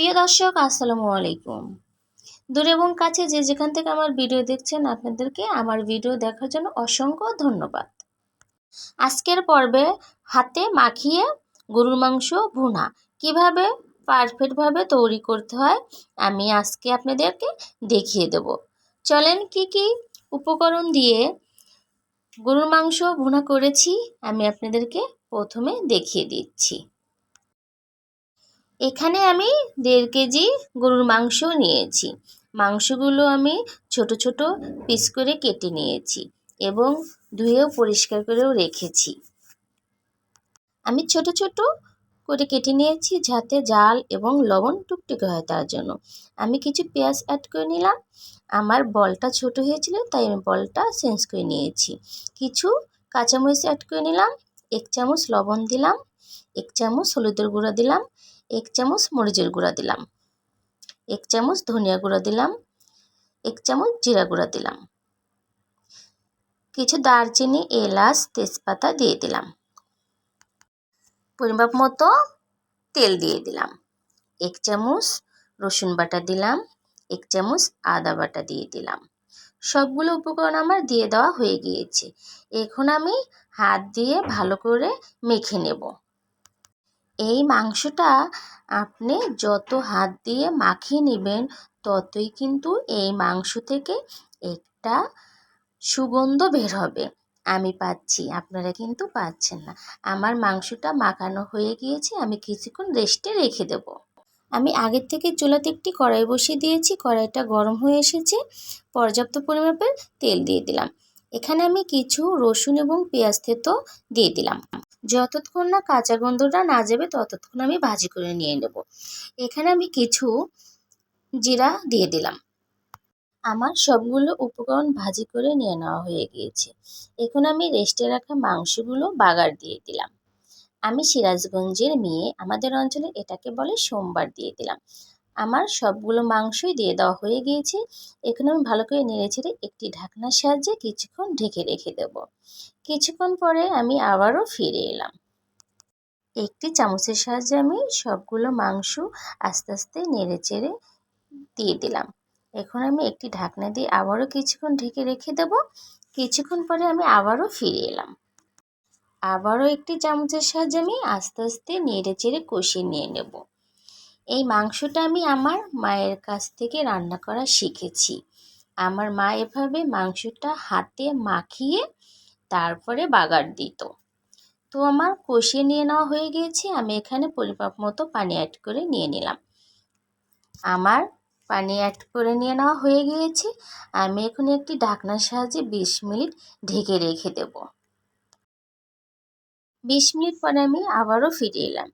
প্রিয় দর্শক, আসসালামু আলাইকুম। দূর এবং কাছে যে যেখান থেকে আমার ভিডিও দেখছেন, আপনাদেরকে আমার ভিডিও দেখার জন্য অসংখ্য ধন্যবাদ। আজকের পর্বে হাতে মাখিয়ে গরুর মাংস ভুনা কীভাবে পারফেক্টভাবে তৈরি করতে হয়, আমি আজকে আপনাদেরকে দেখিয়ে দেব। চলেন কি কি উপকরণ দিয়ে গরুর মাংস ভুনা করেছি, আমি আপনাদেরকে প্রথমে দেখিয়ে দিচ্ছি। এখানে আমি দেড় কেজি গরুর মাংস নিয়েছি। মাংসগুলো আমি ছোট ছোট পিস করে কেটে নিয়েছি এবং ধুয়েও পরিষ্কার করেও রেখেছি। আমি ছোট ছোট করে কেটে নিয়েছি যাতে জাল এবং লবণ টুকটুকে হয় তার জন্য। আমি কিছু পেঁয়াজ অ্যাড করে নিলাম। আমার বলটা ছোট হয়েছিল, তাই আমি বলটা চেঞ্জ করে নিয়েছি। কিছু কাঁচামরিচ অ্যাড করে নিলাম, এক চামচ লবণ দিলাম, এক চামচ হলুদের গুঁড়া দিলাম এক চামচ মরিচের গুঁড়া দিলাম। এক চামচ ধনিয়া গুঁড়া দিলাম। এক চামচ জিরা গুঁড়া দিলাম। কিছু দারচিনি, এলাচ, তেজপাতা দিয়ে দিলাম। পরিমাপ মতো তেল দিয়ে দিলাম। এক চামচ রসুন বাটা দিলাম। এক চামচ আদা বাটা দিয়ে দিলাম। সবগুলো উপকরণ আমার দিয়ে দেওয়া হয়ে গিয়েছে। এখন আমি হাত দিয়ে ভালো করে মেখে নেব। এই মাংসটা আপনি যত হাত দিয়ে মাখিয়ে নেবেন, ততই কিন্তু এই মাংস থেকে একটা সুগন্ধ বের হবে। আমি পাচ্ছি, আপনারা কিন্তু পাচ্ছেন না। আমার মাংসটা মাখানো হয়ে গিয়েছে, আমি কিছুক্ষণ রেস্টে রেখে দেব। আমি আগের থেকে চুলাতে একটি কড়াই বসিয়ে দিয়েছি, কড়াইটা গরম হয়ে এসেছে। পর্যাপ্ত পরিমাপের তেল দিয়ে দিলাম। এখানে আমি কিছু রসুন এবং পেঁয়াজ থেতো দিয়ে দিলাম। যতক্ষণ না কাঁচা গন্ধটা না যাবে, ততক্ষণ আমি ভাজি করে নিয়ে নেব। এখানে আমি কিছু জিরা দিয়ে দিলাম। আমার সবগুলো উপকরণ ভাজি করে নিয়ে নেওয়া হয়ে গিয়েছে। এখন আমি রেস্টে রাখা মাংসগুলো বাগার দিয়ে দিলাম। আমি সিরাজগঞ্জের মেয়ে। আমাদের অঞ্চলে এটাকে বলে সোমবার দিয়ে দিলাম। আমার সবগুলো মাংসই দিয়ে দেওয়া হয়ে গিয়েছে। এখন আমি ভালো করে নেড়ে ছেড়ে একটি ঢাকনার সাহায্যে কিছুক্ষণ ঢেকে রেখে দেব। কিছুক্ষণ পরে আমি আবারও ফিরে এলাম। একটি চামচের সাহায্যে আমি সবগুলো মাংস আস্তে আস্তে নেড়ে চেড়ে দিয়ে দিলাম। এখন আমি একটি ঢাকনা দিয়ে আবারও কিছুক্ষণ ঢেকে রেখে দেব। কিছুক্ষণ পরে আমি আবারও ফিরে এলাম। আবারও একটি চামচের সাহায্যে আমি আস্তে আস্তে নেড়ে চেড়ে কষিয়ে নিয়ে নেব। এই মাংসটা আমি আমার মায়ের কাছ থেকে রান্না করা শিখেছি। আমার মা এভাবে মাংসটা হাতে মাখিয়ে তারপরে বাগার দিত। তো আমার কষিয়ে নিয়ে নেওয়া হয়ে গিয়েছে, আমি এখানে পরিমাপ মতো পানি অ্যাড করে নিয়ে নিলাম। আমার পানি অ্যাড করে নিয়ে নেওয়া হয়ে গিয়েছে, আমি এখন একটি ঢাকনার সাহায্যে বিশ মিনিট ঢেকে রেখে দেব। বিশ মিনিট পরে আমি আবারও ফিরে এলাম।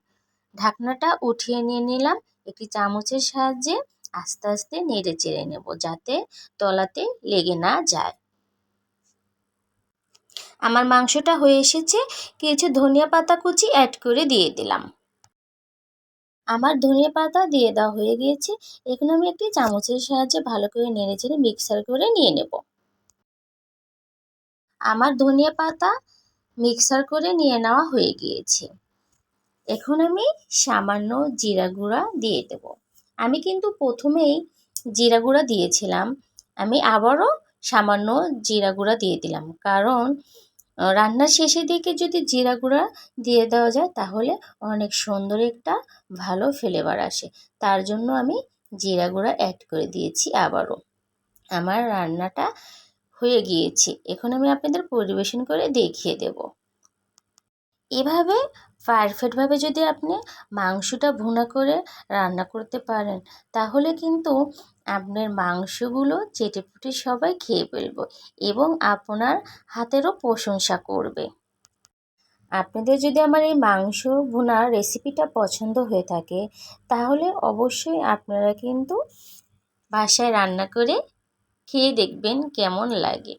ঢাকনাটা উঠিয়ে নিয়ে নিলাম। একটি চামচের সাহায্যে আস্তে আস্তে নেড়ে চেড়ে নেব যাতে তলাতে লেগে না যায়। আমার মাংসটা হয়ে এসেছে। কিছু ধনিয়া পাতা কুচি অ্যাড করে দিয়ে দিলাম। আমার ধনিয়া পাতা দিয়ে দেওয়া হয়ে গিয়েছে। এখন আমি একটি চামচের সাহায্যে ভালো করে নেড়ে চেড়ে মিক্সার করে নিয়ে নেব। আমার ধনিয়া পাতা মিক্সার করে নিয়ে নেওয়া হয়ে গিয়েছে। এখন আমি সামান্য জিরা গুঁড়া দিয়ে দেব। আমি কিন্তু প্রথমেই জিরা গুঁড়া দিয়েছিলাম। আমি আবারও সামান্য জিরা গুঁড়া দিয়ে দিলাম। কারণ রান্নার শেষের দিকে যদি জিরা গুঁড়া দিয়ে দেওয়া যায়, তাহলে অনেক সুন্দর একটা ভালো ফ্লেভার আসে। তার জন্য আমি জিরা গুঁড়া অ্যাড করে দিয়েছি আবারও। আমার রান্নাটা হয়ে গিয়েছে। এখন আমি আপনাদের পরিবেশন করে দেখিয়ে দেব। এভাবে পারফেক্টভাবে যদি আপনি মাংসটা ভুনা করে রান্না করতে পারেন, তাহলে কিন্তু আপনার মাংসগুলো চেটেপুটে সবাই খেয়ে ফেলব এবং আপনার হাতেরও প্রশংসা করবে। আপনাদের যদি আমার এই মাংস ভুনার রেসিপিটা পছন্দ হয়ে থাকে, তাহলে অবশ্যই আপনারা কিন্তু বাসায় রান্না করে খেয়ে দেখবেন কেমন লাগে।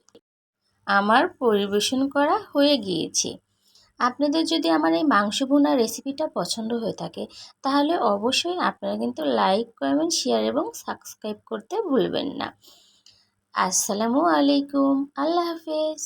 আমার পরিবেশন করা হয়ে গিয়েছে। আপনাদের যদি আমার এই মাংস ভুনা রেসিপিটা পছন্দ হয়ে থাকে, তাহলে অবশ্যই আপনারা কিন্তু লাইক কমেন্ট শেয়ার এবং সাবস্ক্রাইব করতে ভুলবেন না। আসসালামু আলাইকুম। আল্লাহ হাফেজ।